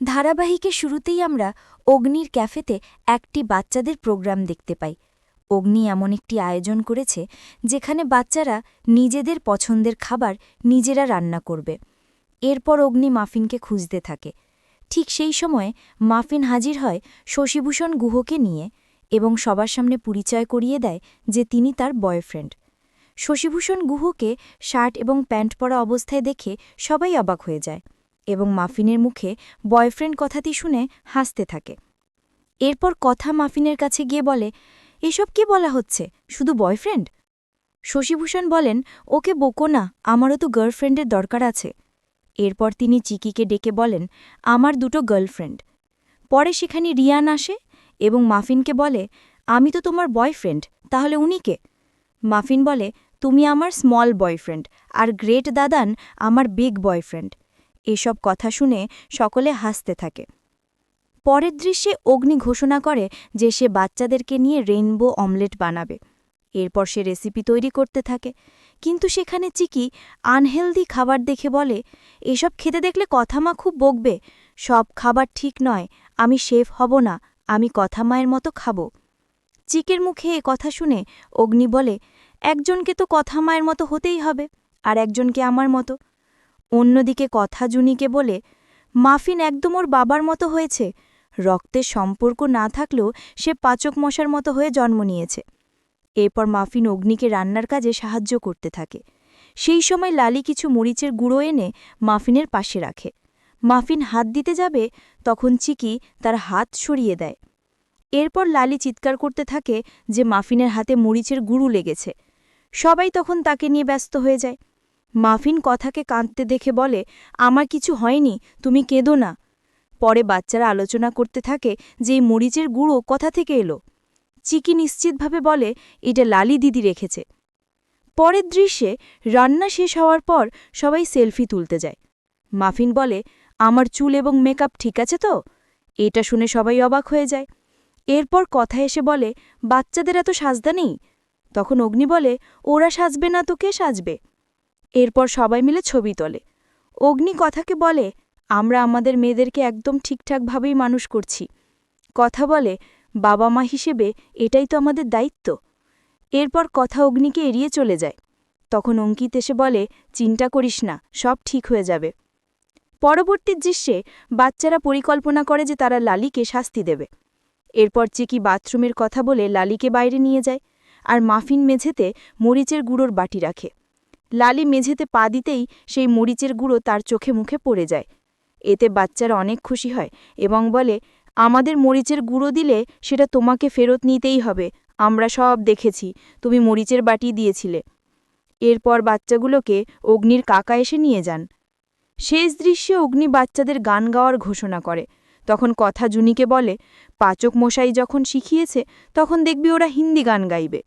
ধারাবাহিকে শুরুতেই আমরা অগ্নির ক্যাফেতে একটি বাচ্চাদের প্রোগ্রাম দেখতে পাই। অগ্নি এমন একটি আয়োজন করেছে যেখানে বাচ্চারা নিজেদের পছন্দের খাবার নিজেরা রান্না করবে। এরপর অগ্নি মাফিনকে খুঁজতে থাকে। ঠিক সেই সময়ে মাফিন হাজির হয় শশীভূষণ গুহকে নিয়ে এবং সবার সামনে পরিচয় করিয়ে দেয় যে তিনি তার বয়ফ্রেন্ড। শশীভূষণ গুহকে শার্ট এবং প্যান্ট পরা অবস্থায় দেখে সবাই অবাক হয়ে যায়। এবং মাফিনের মুখে বয়ফ্রেন্ড কথাটি শুনে হাসতে থাকে। এরপর কথা মাফিনের কাছে গিয়ে বলে, এসব কি বলা হচ্ছে? শুধু বয়ফ্রেন্ড? শশীভূষণ বলেন, ওকে বকো না, আমারও তো গার্লফ্রেন্ডের দরকার আছে। এরপর তিনি চিকিকে ডেকে বলেন, আমার দুটো গার্লফ্রেন্ড। পরে সেখানে রিয়ান আসে এবং মাফিনকে বলে, আমি তো তোমার বয়ফ্রেন্ড, তাহলে উনিকে মাফিন বলে, তুমি আমার স্মল বয়ফ্রেন্ড, আর গ্রেট দাদান আমার বিগ বয়ফ্রেন্ড। এসব কথা শুনে সকলে হাসতে থাকে। পরের দৃশ্যে অগ্নি ঘোষণা করে যে সে বাচ্চাদেরকে নিয়ে রেইনবো অমলেট বানাবে। এরপর সে রেসিপি তৈরি করতে থাকে। কিন্তু সেখানে চিকি আনহেলদি খাবার দেখে বলে, এসব খেতে দেখলে কথা মা খুব বকবে। সব খাবার ঠিক নয়, আমি শেফ হব না, আমি কথা মায়ের মতো খাব। চিকের মুখে এ কথা শুনে অগ্নি বলে, একজনকে তো কথা মায়ের মতো হতেই হবে, আর একজনকে আমার মতো। অন্যদিকে কথা জুনিকে বলে, মাফিন একদম ওর বাবার মতো হয়েছে। রক্তের সম্পর্ক না থাকলেও সে পাচক মশার মতো হয়ে জন্ম নিয়েছে। এরপর মাফিন অগ্নিকে রান্নার কাজে সাহায্য করতে থাকে। সেই সময় লালি কিছু মরিচের গুঁড়ো এনে মাফিনের পাশে রাখে। মাফিন হাত দিতে যাবে, তখন চিকি তার হাত সরিয়ে দেয়। এরপর লালি চিৎকার করতে থাকে যে মাফিনের হাতে মরিচের গুঁড়ো লেগেছে। সবাই তখন তাকে নিয়ে ব্যস্ত হয়ে যায়। মাফিন কথাকে কাঁদতে দেখে বলে, আমার কিছু হয়নি, তুমি কেঁদো না। পরে বাচ্চারা আলোচনা করতে থাকে যে এই মরিচের গুঁড়ো কথা থেকে এলো। চিকি নিশ্চিতভাবে বলে, এটা লালি দিদি রেখেছে। পরের দৃশ্যে রান্না শেষ হওয়ার পর সবাই সেলফি তুলতে যায়। মাফিন বলে, আমার চুল এবং মেকআপ ঠিক আছে তো? এটা শুনে সবাই অবাক হয়ে যায়। এরপর কথা এসে বলে, বাচ্চাদের এত সাজদা নেই? তখন অগ্নি বলে, ওরা সাজবে না তো কে সাজবে? এরপর সবাই মিলে ছবি তোলে। অগ্নি কথাকে বলে, আমরা আমাদের মেয়েদেরকে একদম ঠিকঠাকভাবেই মানুষ করছি। কথা বলে, বাবা মা হিসেবে এটাই তো আমাদের দায়িত্ব। এরপর কথা অগ্নিকে এড়িয়ে চলে যায়। তখন অঙ্কিত এসে বলে, চিন্তা করিস না, সব ঠিক হয়ে যাবে। পরবর্তী দৃশ্যে বাচ্চারা পরিকল্পনা করে যে তারা লালিকে শাস্তি দেবে। এরপর চিকি বাথরুমের কথা বলে লালিকে বাইরে নিয়ে যায় আর মাফিন মেঝেতে মরিচের গুঁড়োর বাটি রাখে। লালি মেঝেতে পা দিতেই সেই মরিচের গুঁড়ো তার চোখে মুখে পড়ে যায়। এতে বাচ্চারা অনেক খুশি হয় এবং বলে, আমাদের মরিচের গুঁড়ো দিলে সেটা তোমাকে ফেরত নিতেই হবে। আমরা সব দেখেছি, তুমি মরিচের বাটি দিয়েছিলে এরপর বাচ্চাগুলোকে অগ্নির কাকা এসে নিয়ে যান। শেষ দৃশ্যে অগ্নি বাচ্চাদের গান গাওয়ার ঘোষণা করে। তখন কথা জুনিকে বলে, পাচক মশাই যখন শিখিয়েছে, তখন দেখবি ওরা হিন্দি গান গাইবে।